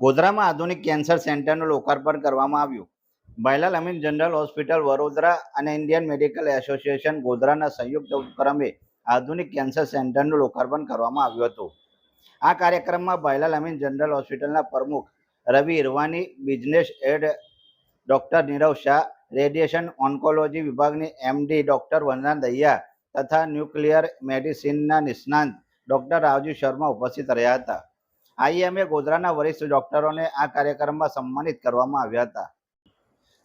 ગોધરામાં આધુનિક કેન્સર સેન્ટરનું લોકાર્પણ કરવામાં આવ્યું. ભાઈલાલ અમીન જનરલ હોસ્પિટલ, વડોદરા અને ઇન્ડિયન મેડિકલ એસોસિએશન ગોધરાના સંયુક્ત ઉપક્રમે આધુનિક કેન્સર સેન્ટરનું લોકાર્પણ કરવામાં આવ્યું હતું. આ કાર્યક્રમમાં ભાઈલાલ અમીન જનરલ હોસ્પિટલના પ્રમુખ Ravi Irvani, business head doctor Nirav Shah, radiation oncology વિભાગની એમડી ડૉક્ટર વંદના દહિયા તથા ન્યુક્લિયર મેડિસિનના નિષ્ણાંત ડોક્ટર રાવજી શર્મા ઉપસ્થિત રહ્યા હતા. આઈએમએ ગોધરાના વરિષ્ઠ ડોક્ટરોને આ કાર્યક્રમમાં સન્માનિત કરવામાં આવ્યા હતા.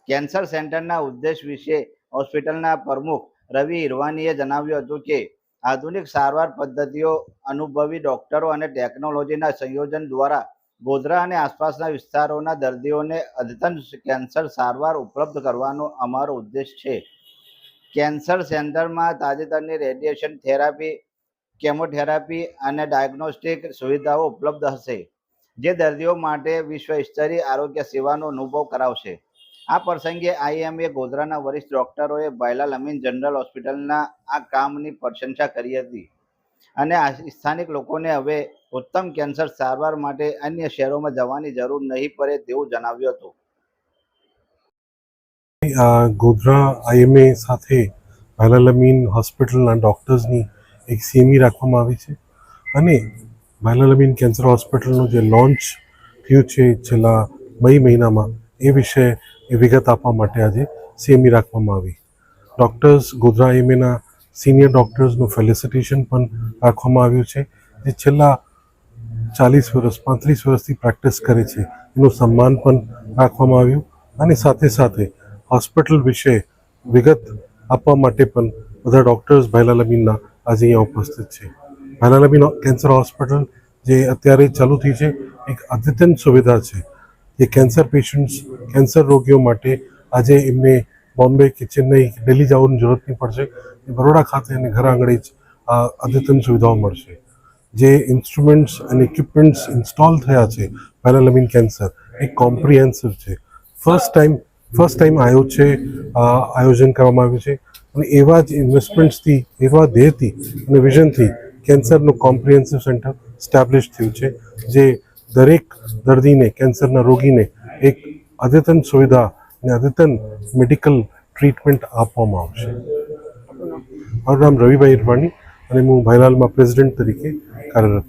કેન્સર સેન્ટરના ઉદ્દેશ વિશે હોસ્પિટલના પ્રમુખ રવિ ઇરવાનીએ જણાવ્યું હતું કે, આધુનિક સારવાર પદ્ધતિઓ અનુભવી ડોક્ટરો અને ટેકનોલોજીના સંયોજન દ્વારા ગોધરા અને આસપાસના વિસ્તારોના દર્દીઓને અદ્યતન કેન્સર સારવાર ઉપલબ્ધ કરવાનો અમારો ઉદ્દેશ છે. કેન્સર સેન્ટરમાં તાજેતરની રેડિયેશન થેરાપી કેમોથેરાપી અને ડાયગ્નોસ્ટિક સુવિધાઓ ઉપલબ્ધ હશે, જે દર્દીઓ માટે વિશ્વ સ્તરીય આરોગ્ય સેવાનો અનુભવ કરાવશે. આ પ્રસંગે આઈએમએ ગોધરાના વરિષ્ઠ ડોક્ટરોએ ભાઈલાલ અમીન જનરલ હોસ્પિટલના આ કામની પ્રશંસા કરી હતી અને સ્થાનિક લોકોને હવે ઉત્તમ કેન્સર સારવાર માટે અન્ય શહેરોમાં જવાની જરૂર નહીં પડે તેવું જણાવ્યું હતું. ગોધરા આઈએમએ સાથે ભાલાલ અમીન હોસ્પિટલના ડૉક્ટર્સની એક સીએમઈ રાખવામાં આવી છે. અને બાલાલબીન કેન્સર હોસ્પિટલનું જે લોન્ચ થયું છે છેલ્લા મઈ મહિનામાં, એ વિશે એ વિગત આપવા માટે આજે સીએમઈ રાખવામાં આવી. ડૉક્ટર્સ ગોધરા એમએના સિનિયર ડૉક્ટર્સનું ફેલિસિટેશન પણ રાખવામાં આવ્યું છે. જે છેલ્લા ચાલીસ વર્ષ, પાંત્રીસ વર્ષથી પ્રેક્ટિસ કરે છે, એનું સન્માન પણ રાખવામાં આવ્યું. અને સાથે સાથે હોસ્પિટલ વિશે વિગત આપવા માટે પણ બધા ડૉક્ટર્સ ભાઈલાલ અમીનના આજે અહીંયા ઉપસ્થિત છે. ભાઈલાલ કેન્સર હોસ્પિટલ, જે અત્યારે ચાલુ થઈ છે, એક અદ્યતન સુવિધા છે જે કેન્સર પેશન્ટ્સ, કેન્સર રોગીઓ માટે આજે એમને બોમ્બે કે ચેન્નઈ, દિલ્હી જવાની જરૂરત નહીં પડશે. બરોડા ખાતે અને ઘર આંગણે જ અદ્યતન સુવિધાઓ મળશે. જે ઇન્સ્ટ્રુમેન્ટ્સ અને ઇક્વિપમેન્ટ્સ ઇન્સ્ટોલ થયા છે ભાઈલાલ કેન્સર, એ કોમ્પ્રિહેન્સિવ છે. ફર્સ્ટ ટાઈમ ફર્સ્ટ ટાઈમ આયો છે આયોજન કરવામાં આવ્યું છે. અને એવા જ ઇન્વેસ્ટમેન્ટ્સથી એવા ધ્યેયથી અને વિઝનથી કેન્સરનું કોમ્પ્રિહેન્સિવ સેન્ટર સ્ટેબ્લિશ થયું છે, જે દરેક દર્દીને, કેન્સરના રોગીને એક અદ્યતન સુવિધા અને અદ્યતન મેડિકલ ટ્રીટમેન્ટ આપવામાં આવશે. મારું નામ રવિભાઈ ઇરવાણી અને હું ભાઈલાલમાં પ્રેસિડેન્ટ તરીકે કાર્યરત